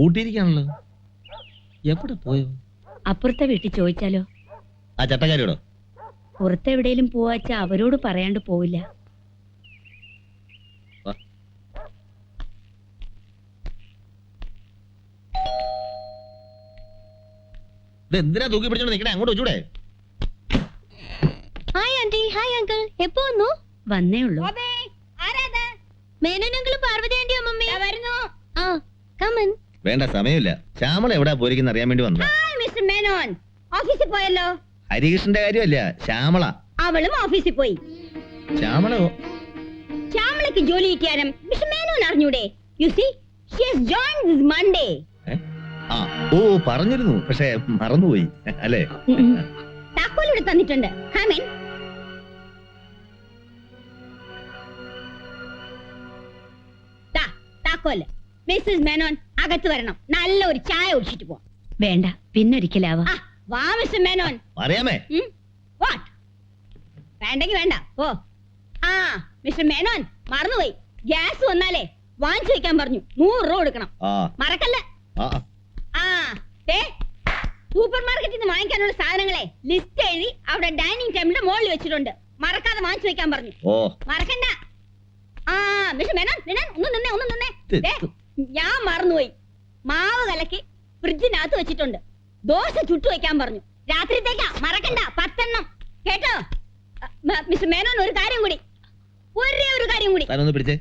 കൂട്ടിയിരിക്കാണല്ലോ എവിടെ പോയോ? അപ്പുറത്തെ വീട്ടിൽ ചോദിച്ചാലോ? ആ ചട്ടക്കാരിയോടോ? പുറത്തെവിടെയും പോവാച്ച അവരോട് പറയാണ്ട് പോവില്ല. എന്തിനാ തൂക്കി പിടിച്ചോണ്ട് നിക്കണേ? അങ്ങോട്ട് വെച്ചൂടെ? Hi aunty hi uncle. എപ്പോ വന്നു? വന്നേ ഉള്ളൂ. മേനോനങ്കിളും വേണ്ട സമയമില്ല. ശ്യാമള എവിടാ പോയിരിക്കുന്ന അറിയാൻ വേണ്ടി വന്നു മിസ്റ്റർ മേനോൻ ഓഫീസിൽ പോയല്ലോ? ഹരികൃഷ്ണന്റെ കാര്യമല്ല ശ്യാമള. അവളും ഓഫീസിൽ പോയി. ശ്യാമള ശ്യാമളക്ക് ജോലി കിട്ടിയാലും മിസ്റ്റർ മേനോൻ അറിഞ്ഞൂടെ? You see she has joined this Monday? ആ ഓ പറഞ്ഞിരുന്നു പക്ഷെ മറന്നുപോയി അല്ലേ? താക്കോൽ ഇവിടെ തന്നിട്ടുണ്ട്. ഹാമീൻ താക്കോൽ. മിസ്സസ് മേനോൻ അകത്ത് വരണം. നല്ല ഒരു ചായ ഒഴിച്ചിട്ട് പോവാം. വേണ്ട പിന്നൊരിക്കലാവാ. ആ വാ മിസ്റ്റർ മേനോൻ. അറിയാമേ. വാട്ട്? വേണ്ടെങ്കി വേണ്ട ഓ ആ മിസ്റ്റർ മേനോൻ മറന്നുപോയി. ഗ്യാസ് വന്നാലേ വാങ്ങിച്ചു വെക്കാൻ പറഞ്ഞു. നൂറ് രൂപ കൊടുക്കണം. ആ. മറക്കല്ല. ആ ആ. ആ ദേ സൂപ്പർ മാർക്കറ്റിൽ നിന്ന് വാങ്ങിക്കാനുള്ള സാധനങ്ങളെ ലിസ്റ്റ് എഴുതി അവിടെ ഡൈനിങ് ടേബിളിന്റെ മുകളിൽ വെച്ചിട്ടുണ്ട്. മറക്കാതെ വാങ്ങിച്ചു വെക്കാൻ പറഞ്ഞു. ഓ. മറക്കണ്ട. ആ മിസ്റ്റർ മേനോൻ മേനോൻ ഒന്ന് നിന്നേ ഒന്ന് നിന്നേ. ദേ, ഞാൻ മറന്നുപോയി. മാവ് കലക്കി ഫ്രിഡ്ജിനകത്ത് വെച്ചിട്ടുണ്ട്. ദോശ ചുട്ടു വെക്കാൻ പറഞ്ഞു. രാത്രിത്തേക്കാ മറക്കണ്ട പത്തെണ്ണം. കേട്ടോ? മിസ് മിസ്റ്റർ മേനോൻ ഒരു കാര്യം കൂടി. ഒരേ ഒരു കാര്യം കൂടി. ഒന്ന് പിടിച്ചേ.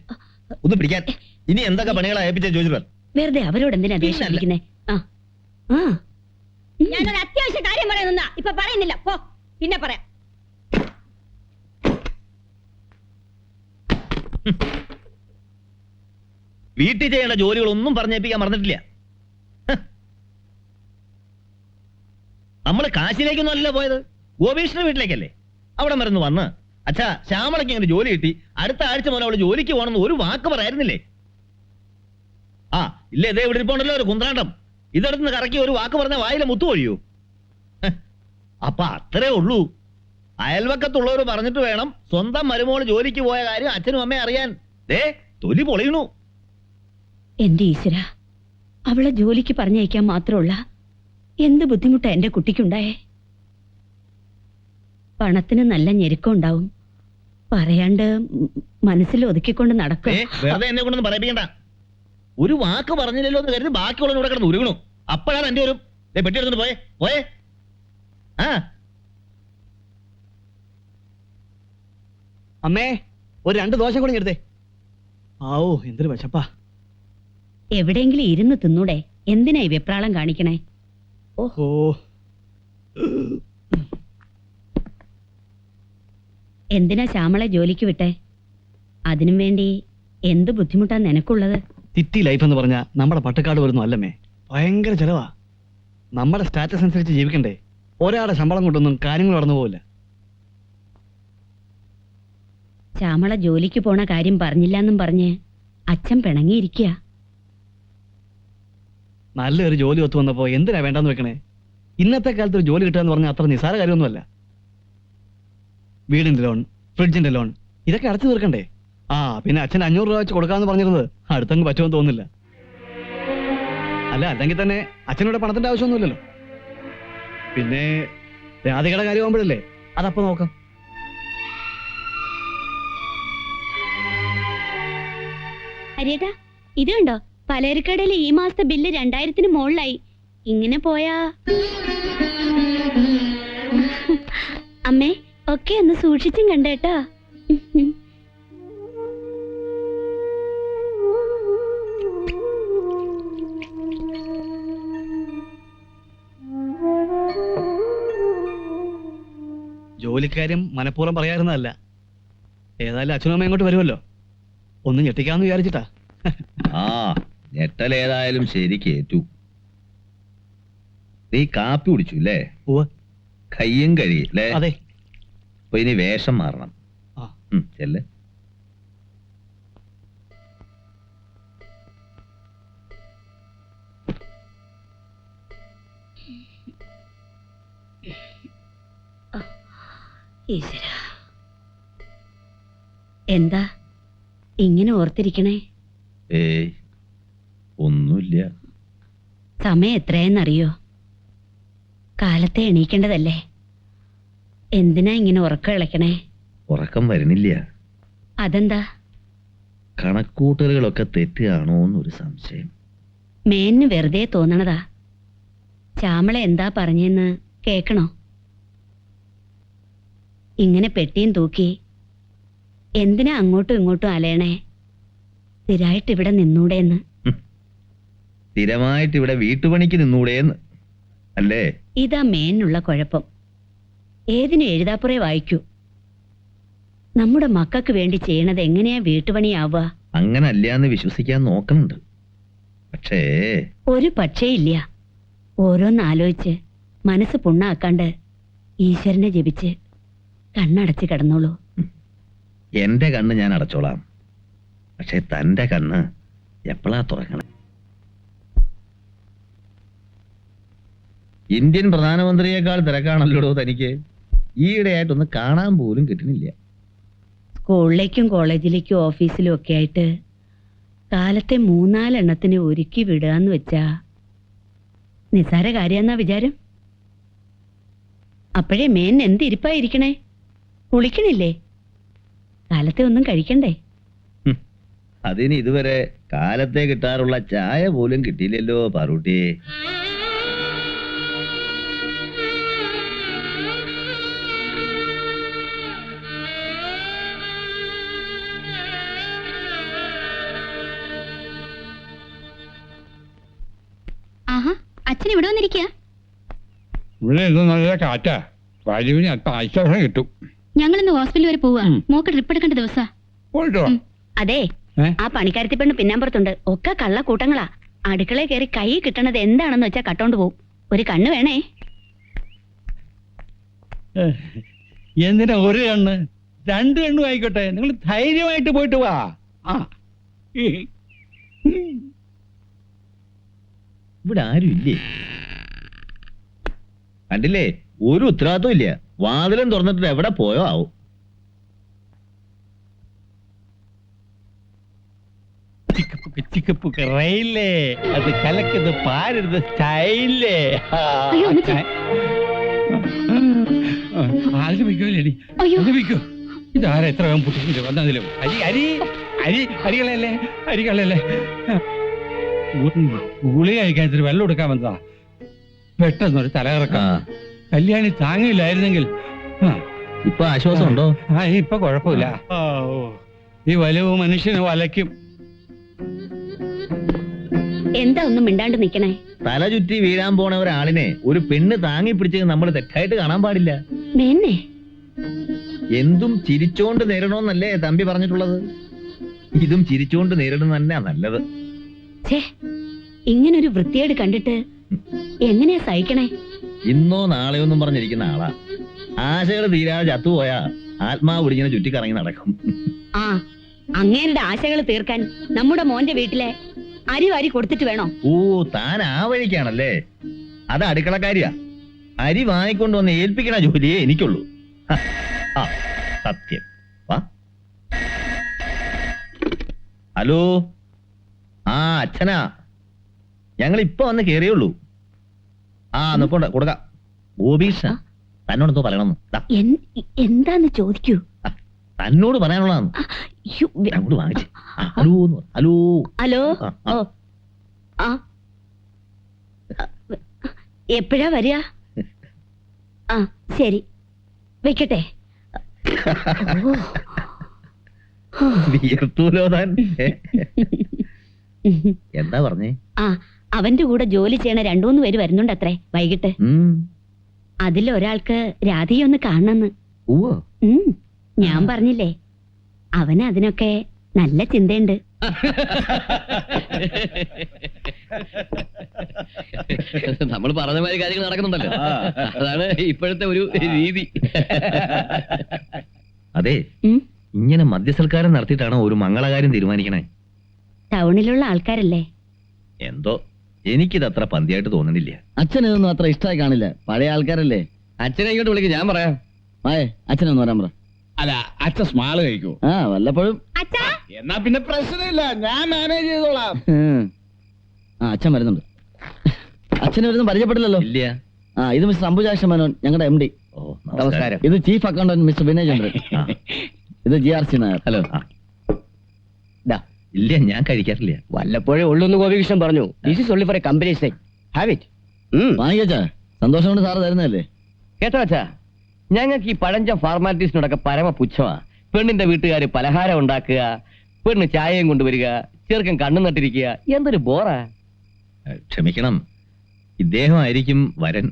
ഒന്ന് പിടിക്കാൻ. ഇനി എന്തൊക്കെ പണികളാ ഏൽപ്പിച്ചേ ചോദിച്ചു വെറുതെ അവരോട് എന്തിനാ ദേഷ്യം. ഞാനൊരു അത്യാവശ്യ കാര്യം പറയുന്ന ഇപ്പൊ പറയുന്നില്ല. പോ പിന്നെ പറയാം. വീട്ടിൽ ചെയ്യേണ്ട ജോലികളൊന്നും പറഞ്ഞേപ്പിക്കാൻ മറന്നിട്ടില്ല. നമ്മൾ കാശിലേക്കൊന്നും അല്ല പോയത്. ഗോപീഷ്ണ വീട്ടിലേക്കല്ലേ? അവിടെ മരുന്ന് വന്ന്. അച്ഛാ ശ്യാമളയ്ക്ക് ഇങ്ങനെ ജോലി കിട്ടി. അടുത്ത ആഴ്ച മുതൽ അവൾ ജോലിക്ക് പോകണമെന്ന് ഒരു വാക്ക് പറയായിരുന്നില്ലേ ആ ഇല്ല ഇതേ ഇവിടെ ഇരിപ്പുണ്ടല്ലോ ഒരു കുന്ത്രാണ്ടം. ഇതടുത്ത് കറക്കി ഒരു വാക്ക് പറഞ്ഞ വായിലെ മുത്തു ഒഴിയൂ. അപ്പൊ അത്രേ ഉള്ളൂ. അയൽവക്കത്തുള്ളവർ പറഞ്ഞിട്ട് വേണം സ്വന്തം മരുമോൾ ജോലിക്ക് പോയ കാര്യം അച്ഛനും അമ്മയും അറിയാൻ. ദേ തൊലി പൊളിയണു എന്റെ ഈശ്വര അവളെ ജോലിക്ക് പറഞ്ഞയക്കാൻ മാത്രമുള്ള എന്ത് ബുദ്ധിമുട്ടാ എന്റെ കുട്ടിക്കുണ്ടായേ? പണത്തിന് നല്ല ഞെരുക്കം ഉണ്ടാവും. പറയാണ്ട് മനസ്സിൽ ഒതുക്കിക്കൊണ്ട് നടക്കും. വെറുതെ എന്നെ കൊണ്ടൊന്നും പറയിപ്പിക്കണ്ട. ഒരു വാക്ക് പറഞ്ഞില്ലല്ലോ എന്ന് കരുതി ബാക്കിയുള്ള ഇവിടെ കിടന്ന് ഉരുകണു. അപ്പോഴാണ് എന്റെ ഒരു ദേ, പെട്ടി എടുത്തിട്ട് പോയേ പോയേ. ആ. അമ്മേ ഒരു രണ്ട് ദോശം കൂടി എടുത്തേ. ആവോ എന്തൊരു വിശപ്പാ. എവിടെയെങ്കിലും ഇരുന്ന് തിന്നൂടെ? എന്തിനാ ഈ വെപ്രാളം കാണിക്കണേ? ഓഹോ എന്തിനാ ശ്യാമളെ ജോലിക്ക് വിട്ടെ? അതിനും വേണ്ടി എന്ത് ബുദ്ധിമുട്ടാ നിനക്കുള്ളത്? സിറ്റി ലൈഫ് എന്ന് പറഞ്ഞാൽ നമ്മുടെ പട്ടക്കാട് വരുന്നു അല്ലമ്മേ. ഭയങ്കര ചെലവാ. നമ്മുടെ സ്റ്റാറ്റസ് അനുസരിച്ച് ജീവിക്കണ്ടേ. ഒരാളുടെ ശമ്പളം കൊണ്ടൊന്നും കാര്യങ്ങൾ നടന്നു പോവില്ല. ശ്യാമള ജോലിക്ക് പോണ കാര്യം പറഞ്ഞില്ല പറഞ്ഞില്ലെന്നും പറഞ്ഞ് അച്ഛൻ പിണങ്ങിയിരിക്കുക നല്ലൊരു ജോലി ഒത്തു വന്നപ്പോ എന്തിനാ വേണ്ടെന്ന് വെക്കണേ? ഇന്നത്തെ കാലത്ത് ഒരു ജോലി കിട്ടുക എന്ന് പറഞ്ഞാൽ അത്ര നിസ്സാര കാര്യമൊന്നുമല്ല. വീടിന്റെ ലോൺ ഫ്രിഡ്ജിന്റെ ലോൺ ഇതൊക്കെ അടച്ചു തീർക്കണ്ടേ? ആ പിന്നെ അച്ഛൻ അഞ്ഞൂറ് രൂപ വെച്ച് കൊടുക്കാന്ന് പറഞ്ഞിരുന്നത്. അടുത്തങ്ങ് പറ്റുമെന്ന് തോന്നുന്നില്ല. അല്ല അല്ലെങ്കിൽ തന്നെ അച്ഛനോട് പണത്തിന്റെ ആവശ്യമൊന്നുമില്ലല്ലോ. പിന്നെ രാധികയുടെ കാര്യമാകുമ്പോഴല്ലേ അതപ്പോ നോക്കാം. ഹരിയേട്ടാ ഇത് കണ്ടോ? പലചരക്കടയിൽ ഈ മാസത്തെ ബില്ല് രണ്ടായിരത്തിന് മുകളിലായി. ഇങ്ങനെ പോയാ? അമ്മേ ഒക്കെ ഒന്ന് സൂക്ഷിച്ചും കണ്ടേട്ടാ ജോലിക്കാര്യം മനഃപൂർവം പറയാറുന്നതല്ല. ഏതായാലും അച്ഛനും അമ്മയും ഇങ്ങോട്ട് വരുമല്ലോ. ഒന്നും ഞെട്ടിക്കാന്ന് വിചാരിച്ചിട്ടാ. ആ ഞെട്ടലേതായാലും ശരി കേറ്റു. നീ കാപ്പി കുടിച്ചു അല്ലേ. കയ്യും കഴിയല്ലേ അതെ. അപ്പൊ ഇനി വേഷം മാറണം. ചെല്ല്. ഈശ്വരാ. എന്താ? ഇങ്ങനെ ഓർത്തിരിക്കണേ? ഏയ്. ഒന്നുമില്ല. സമയം എത്രയെന്നറിയോ? കാലത്തെ എണീക്കേണ്ടതല്ലേ? എന്തിനാ ഇങ്ങനെ ഉറക്കം ഇളക്കണേ? ഉറക്കം വരുന്നില്ല. അതെന്താ? കണക്കൂട്ടലുകളൊക്കെ തെറ്റുകയാണോ എന്നൊരു സംശയം. മേന് വെറുതെ തോന്നണതാ. ചാമള എന്താ പറഞ്ഞെന്ന് കേക്കണോ? ഇങ്ങനെ പെട്ടിയും തൂക്കി എന്തിനാ അങ്ങോട്ടും ഇങ്ങോട്ടും അലയണേ? സ്ഥിരായിട്ട് ഇവിടെ നിന്നൂടെന്ന്. സ്ഥിരമായിട്ട് ഇവിടെ വീട്ടുപണിക്ക് നിന്നൂടെയെന്ന് അല്ലേ? ഇതാ മേനുള്ള കുഴപ്പം. ഏതിനും എഴുതാപ്പുറേ വായിക്കൂ. നമ്മുടെ മക്കൾക്ക് വേണ്ടി ചെയ്യണത് എങ്ങനെയാ വീട്ടുപണിയാവുക? അങ്ങനല്ല എന്ന് വിശ്വസിക്കാൻ നോക്കുന്നുണ്ട് പക്ഷേ ഒരു പക്ഷേ ഇല്ല ഓരോന്ന് ആലോചിച്ച് മനസ്സ് പുണ്ണാക്കാണ്ട് ഈശ്വരനെ ജപിച്ച് കണ്ണടച്ച് കിടന്നോളൂ. എന്റെ കണ്ണ് ഞാൻ അടച്ചോളാം. പക്ഷെ തന്റെ കണ്ണ് എപ്പോഴാ തുറക്കണം? ഇന്ത്യൻ പ്രധാനമന്ത്രിയേക്കാൾ തിരക്കാണല്ലോ തനിക്ക്? ഈയിടെയായിട്ടൊന്ന് കാണാൻ പോലും കിട്ടുന്നില്ല. സ്കൂളിലേക്കും കോളേജിലേക്കും ഓഫീസിലും ഒക്കെ ആയിട്ട് കാലത്തെ മൂന്നാലെണ്ണത്തിന് ഒരുക്കി വിടുകയെന്ന് വെച്ചാ നിസാര കാര്യമെന്നാ വിചാരം? അപ്പോഴേ മേൻ എന്ത് ഇരിപ്പായിരിക്കണേ കുളിക്കണില്ലേ? കാലത്തെ ഒന്നും കഴിക്കണ്ടേ? അതിന് ഇതുവരെ കാലത്തെ കിട്ടാറുള്ള ചായ പോലും കിട്ടിയില്ലല്ലോ പാറൂട്ടി. അച്ഛൻ ഇവിടെ വന്നിരിക്കുക ഇവിടെ ഇത് നല്ല കാറ്റാ. വരവിന് അല്പം ആശ്വാസം കിട്ടും. ഞങ്ങൾ ഇന്ന് ഹോസ്പിറ്റൽ വരെ മോക്ക് ട്രിപ്പ് എടുക്കേണ്ട ദിവസാ. പോയിട്ടോ അതെ. ആ പണിക്കാരത്തി പെണ്ണ് പിന്നാമ്പുറത്തുണ്ട്. ഒക്കെ കള്ള കൂട്ടങ്ങളാ അടുക്കളയിൽ കയറി കൈ കിട്ടണത് എന്താണെന്ന് വെച്ചാ കട്ടോണ്ട് പോവും. ഒരു കണ്ണ് വേണേ. എന്തിനാ ഒരു കണ്ണ്? രണ്ട് കണ്ണും ആയിക്കോട്ടെ. നിങ്ങൾ ധൈര്യമായിട്ട് പോയിട്ട് വാ. ആ. ഇവിടെ ആരും ഇല്ലേ? കണ്ടില്ലേ? ഒരു ഉത്തരവാദിത്വം ഇല്ല. വാതിലും തുറന്നിട്ട് എവിടെ പോയോ ആവും. ചിക്കപ്പുക്ക് ചിക്കപ്പുക്ക് റെയിലേ. അത് കലക്കത് പാരരുത് സ്റ്റൈലേ. അയ്യോ, അമ്മച്ചി. ആലപിക്കോലേടി അയ്യോ. ആലപിക്കോ ഇതാരാ എത്ര വേഗം പൊട്ടിച്ചിട്ട് വന്നതിലും? അരി അരി അരി അരികളല്ലേ അരികളല്ലേ. ഗുളിക കഴിക്കാൻ ഇത്തിരി വെള്ളം എടുക്കാൻ വന്നതാ. പെട്ടെന്നൊരു തലകറക്കം. കല്യാണി താങ്ങില്ലായിരുന്നെങ്കിൽ ഇപ്പൊ ആശ്വാസം ഉണ്ടോ? ആ ഇപ്പൊ കുഴപ്പമില്ല. ഈ വലവ് മനുഷ്യനെ വലയ്ക്കും. എന്താ ഒന്നും മിണ്ടാണ്ട് നിക്കണേ? തല ചുറ്റി വീഴാൻ പോണ ഒരാളിനെ ഒരു പെണ്ണ് താങ്ങി പിടിച്ചത് നമ്മൾ തെറ്റായിട്ട് കാണാൻ പാടില്ല. മേന്നെ. എന്തും ചിരിച്ചോണ്ട് നേരിടണമെന്നല്ലേ തമ്പി പറഞ്ഞിട്ടുള്ളത്? ഇതും ചിരിച്ചോണ്ട് നേരിടുന്ന തന്നെയാ നല്ലത് ഇങ്ങനൊരു വൃത്തിയേട് കണ്ടിട്ട് എങ്ങനെയാ സഹിക്കണേ? ഇന്നോ നാളെയോ ഒന്നും പറഞ്ഞിരിക്കുന്ന ആളാ. ആശകൾ തീരാതെ ചത്തുപോയാ ആത്മാവ് ചുറ്റി ചുറ്റിക്കറങ്ങി നടക്കും. ആ അങ്ങേരുടെ ആശകൾ തീർക്കാൻ നമ്മുടെ മോന്റെ വീട്ടിലെ അരി വാരി കൊടുത്തിട്ട് വേണോ? ഓ താൻ ആ വഴിക്കാണല്ലേ? അത് അടുക്കളക്കാരിയാ. അരി വാങ്ങിക്കൊണ്ട് വന്ന് ഏൽപ്പിക്കണ ജോലിയേ എനിക്കുള്ളൂ. ആ സത്യം. വാ. ഹലോ? ആ അച്ഛനാ. ഞങ്ങൾ ഇപ്പൊ വന്ന് കേറിയുള്ളൂ ആ നിപ്പോണ്ട കൊടുക്കാം. ഗോപീഷ തന്നോട് എന്തോ പറയണമെന്ന്. ദാ, എൻ- എന്താന്ന് ചോദിക്കൂ? തന്നോട് പറയാനുള്ളതാണ്. യ്യോ, വെ- അങ്ങോട്ട് വാങ്ങിച്ച്. ആ, ഹലോ എന്ന് പറ. ഹലോ. ഹലോ? ആ, ആ. ഓ. ആ. എപ്പോഴാ വരിക? ആ ശരി. വെക്കട്ടെ. ഓ. വിയർത്തൂലോ താൻ. ഏ, എന്താ പറഞ്ഞേ? ആ അവന്റെ കൂടെ ജോലി ചെയ്യണ രണ്ടുമൂന്ന് പേര് വരുന്നുണ്ട് അത്രേ വൈകിട്ട് അതിലൊരാൾക്ക് രാധയെ ഒന്ന് കാണണമെന്ന് ഞാൻ പറഞ്ഞില്ലേ അവന് അതിനൊക്കെ നല്ല ചിന്തയുണ്ട്. നമ്മൾ പറഞ്ഞ മാതിരി കാര്യങ്ങൾ നടക്കുന്നുണ്ടല്ലോ. അതാണ് ഇപ്പോഴത്തെ ഒരു രീതി. അതെ ഇങ്ങനെ മദ്യസൽക്കാരം നടത്തിയിട്ടാണോ ഒരു മംഗളകാര്യം തീരുമാനിക്കണേ? ടൗണിലുള്ള ആൾക്കാരല്ലേ? എന്തോ? എനിക്കിത് അത്ര പന്തിയായിട്ട് തോന്നുന്നില്ല അച്ഛൻ ഇതൊന്നും അത്ര ഇഷ്ടമായി കാണില്ല. പഴയ ആൾക്കാരല്ലേ? അച്ഛനെ ഇങ്ങോട്ട് വിളിക്കും ഞാൻ പറയാം. മായേ അച്ഛനൊന്നും വരാൻ പറ. അല്ല അച്ഛൻ സ്മാൾ കഴിക്കൂ. ആ വല്ലപ്പോഴും. അച്ഛാ? എന്നാ പിന്നെ പ്രശ്നമില്ല ഞാൻ മാനേജ് ചെയ്തോളാം. ആ അച്ഛൻ വരുന്നുണ്ട്. അച്ഛനെ ഒരു പരിചയപ്പെടില്ലല്ലോ ഇല്ല. ആ ഇത് മിസ്റ്റർ അംബുജാക്ഷ മേനോൻ ഞങ്ങളുടെ എം ഡി ഓ നമസ്കാരം. ഇത് chief accountant mister Vinay Chandran ഇത് G R C Nair hello ഇല്ല ഞാൻ കഴിക്കാറില്ല. വല്ലപ്പോഴേ ഉള്ളൂന്ന് ഗോപികൃഷ്ണൻ പറഞ്ഞു. This is only for a company sign have it വാങ്ങിക്കച്ചാ സന്തോഷം കൊണ്ട് സാറ് തരുന്നതല്ലേ? കേട്ടോ അച്ഛാ. ഞങ്ങൾക്ക് ഈ പഴഞ്ച ഫാർമാലിറ്റീസിനോടൊക്കെ പരമ പുച്ഛമാ പെണ്ണിന്റെ വീട്ടുകാർ പലഹാരം ഉണ്ടാക്കുക പെണ്ണ് ചായയും കൊണ്ടുവരിക ചെറുക്കൻ കണ്ണു നട്ടിരിക്കുക. എന്തൊരു ബോറാ ക്ഷമിക്കണം ക്ഷമിക്കണം. ഇദ്ദേഹമായിരിക്കും വരൻ.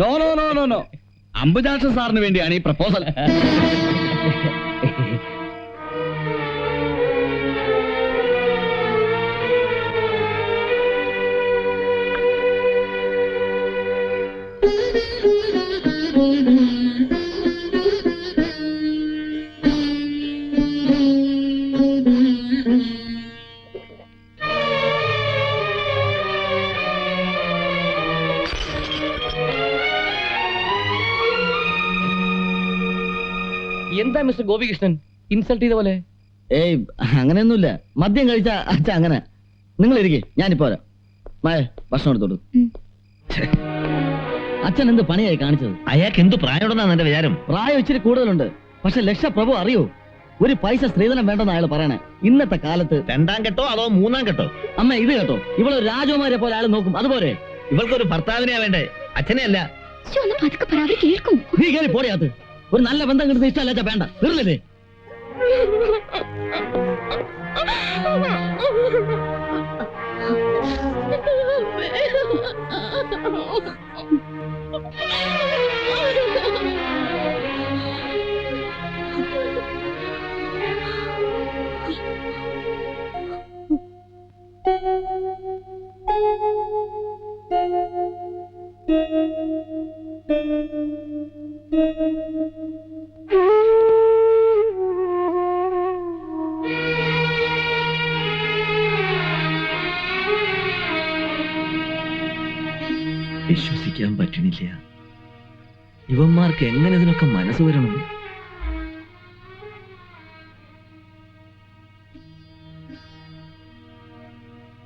No no no no no Ambujakshan സാറിന് വേണ്ടിയാണ് ഈ പ്രപ്പോസൽ മിസ്റ്റർ ഗോപികൃഷ്ണൻ? ഇൻസൾട്ട് ചെയ്ത പോലെ. ഏയ് അങ്ങനെയൊന്നുമില്ല. മദ്യം കഴിച്ച അച്ഛ അങ്ങനെ. നിങ്ങൾ ഇരിക്കേ ഞാനിപ്പോ വരാം. മായ ഭക്ഷണം എടുത്തോളൂ. അച്ഛൻ എന്ത് പണിയായി കാണിച്ചത്? അയാൾക്ക് എന്ത് പ്രായമുണ്ടെന്നാണ് എന്റെ വിചാരം? പ്രായം ഇച്ചിരി കൂടുതലുണ്ട്. പക്ഷെ ലക്ഷപ്രഭു അറിയോ? ഒരു പൈസ സ്ത്രീധനം വേണ്ടെന്ന് അയാൾ പറയണേ. ഇന്നത്തെ കാലത്ത് രണ്ടാം കെട്ടോ അതോ മൂന്നാം കെട്ടോ? അമ്മ ഇത് കേട്ടോ. ഇവളൊരു രാജകുമാരെ പോലെ അയാൾ നോക്കും. അതുപോലെ. ഇവൾക്കൊരു ഭർത്താവിനെയാ വേണ്ടേ? അച്ഛനെ അല്ല കേറി ഒന്ന് പതുക്കെ പറ അവർ കേൾക്കും നീ കയറി പോടിയാത്ത് ഒരു നല്ല ബന്ധം വിശ്വസിക്കാൻ പറ്റണില്ല. ഇവന്മാർക്ക് എങ്ങനെ ഇതിനൊക്കെ മനസ്സ് വരണം?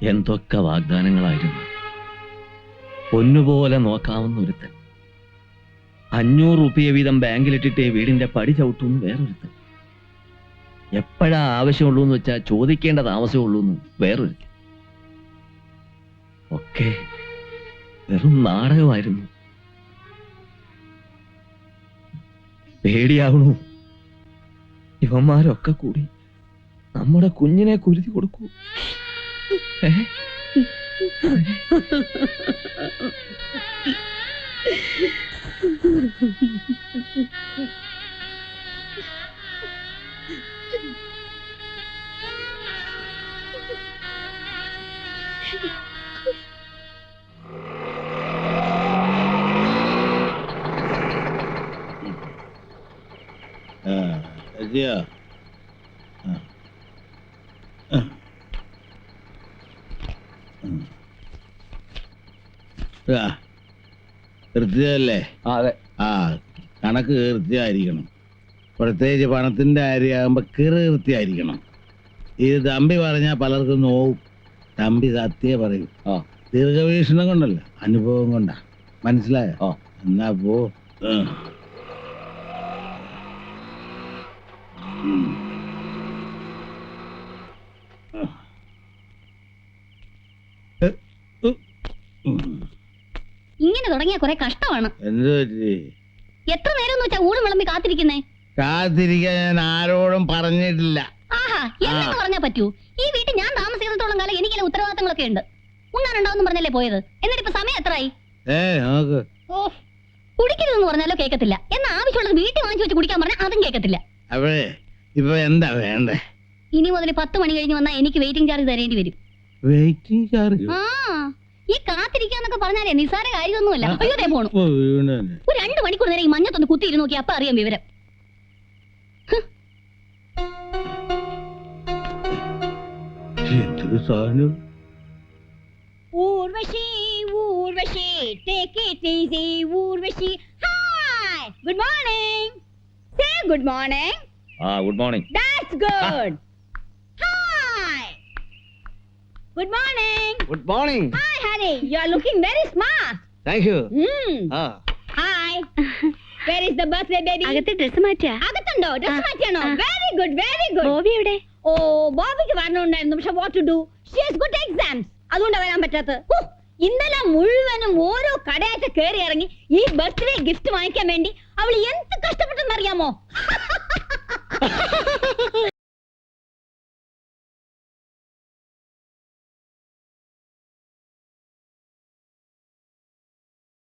എന്തൊക്കെ വാഗ്ദാനങ്ങളായിരുന്നു. പൊന്നുപോലെ നോക്കാവുന്ന ഒരുത്തൻ അഞ്ഞൂറ് റുപ്യ വീതം ബാങ്കിലിട്ടിട്ട് വീടിന്റെ പടി ചവിട്ടുന്നു വേറൊരുത്തൻ. എപ്പോഴാ ആവശ്യമുള്ളൂ എന്ന് വെച്ചാൽ ചോദിക്കേണ്ട താമസമുള്ളൂ എന്ന് വേറൊരുത്തൻ. ഒക്കെ വെറും നാടകമായിരുന്നു. പേടിയാവണു. ഇവന്മാരൊക്കെ കൂടി നമ്മുടെ കുഞ്ഞിനെ കുരുതി കൊടുക്കൂ. ഏ? എത്തിയോ കൃത്യല്ലേ അതെ. ആ കണക്ക് കൃത്യമായിരിക്കണം പ്രത്യേകിച്ച് പണത്തിന്റെ കാര്യമാകുമ്പോ കിറ് കൃത്യമായിരിക്കണം ഇത് തമ്പി പറഞ്ഞാൽ പലർക്കും നോവും. തമ്പി സത്യ പറയും. ആ. ദീർഘവീക്ഷണം കൊണ്ടല്ല അനുഭവം കൊണ്ടാ. മനസ്സിലായോ. എന്നാ പോ. ഇങ്ങനെ തുടങ്ങിയ കുറെ കഷ്ടമാണ്. എന്ത് പറ്റി? എത്ര നേരം എന്ന് വെച്ചാ ഊണ് വിളമ്പി കാത്തിരിക്കുന്നേ? കാത്തിരിക്കാൻ ഞാൻ ആരോടും പറഞ്ഞിട്ടില്ല. ആഹാ എന്നു പറഞ്ഞാ പറ്റൂ? ഈ വീട്ടിൽ ഞാൻ താമസിക്കുന്നിടത്തോളം കാലം എനിക്കെല്ലാം ഉത്തരവാദിത്തങ്ങളൊക്കെ ഉണ്ട്. ഉണ്ണാനുണ്ടാവും പറഞ്ഞല്ലേ പോയത്? എന്നിട്ട് ഇപ്പൊ സമയം എത്രയായി ഏ നോക്ക് ഓ കുടിക്കരുതെന്ന് പറഞ്ഞാലോ കേൾക്കത്തില്ല എന്നാ ആവശ്യമുള്ളത് വീട്ടിൽ വാങ്ങിച്ചു വെച്ച് കുടിക്കാൻ പറഞ്ഞാൽ അതും ഇപ്പൊ എന്താ വേണ്ടേ? ഇനി മുതൽ പത്ത് മണി കഴിഞ്ഞ് വന്നാൽ എനിക്ക് വെയിറ്റിംഗ് ചാർജ് തരേണ്ടി വരും. വെയിറ്റിംഗ് ചാർജ് ആ. ഈ കാത്തിരിക്കാന്നൊക്കെ പറഞ്ഞാലേ നിസാര കാര്യമൊന്നുമല്ല. അയ്യോ ദേ പോണു ഒരു രണ്ടു മണിക്കൂർ നേരം ഈ മഞ്ഞത്തൊന്ന് കുത്തിയിരുന്നു നോക്കി അപ്പൊ അറിയാം വിവരം. എന്തൊരു സാധനം? Urvashi Urvashi take it easy Urvashi. Hi good morning say good morning ആ good morning that's good hi good morning good morning hi Hari you are looking very smart thank you Hmm. ആ hi where is the birthday baby അകത്തെ dress മാറ്റിയാ. അകത്തുണ്ടോ? Dress മാറ്റിയാണോ. Very good very good Bobby എവിടെ? ഓ ബോബിക്ക് വരണുണ്ടായിരുന്നു. പക്ഷെ what to do she has good exams അതുകൊണ്ട് വരാൻ പറ്റാത്തത്. ഹോ, ഇന്നലെ മുഴുവനും ഓരോ കടയായിട്ട് കയറി ഇറങ്ങി ഈ ബർത്ത്ഡേ ഗിഫ്റ്റ് വാങ്ങിക്കാൻ വേണ്ടി അവൾ എന്ത് കഷ്ടപ്പെട്ടെന്നറിയാമോ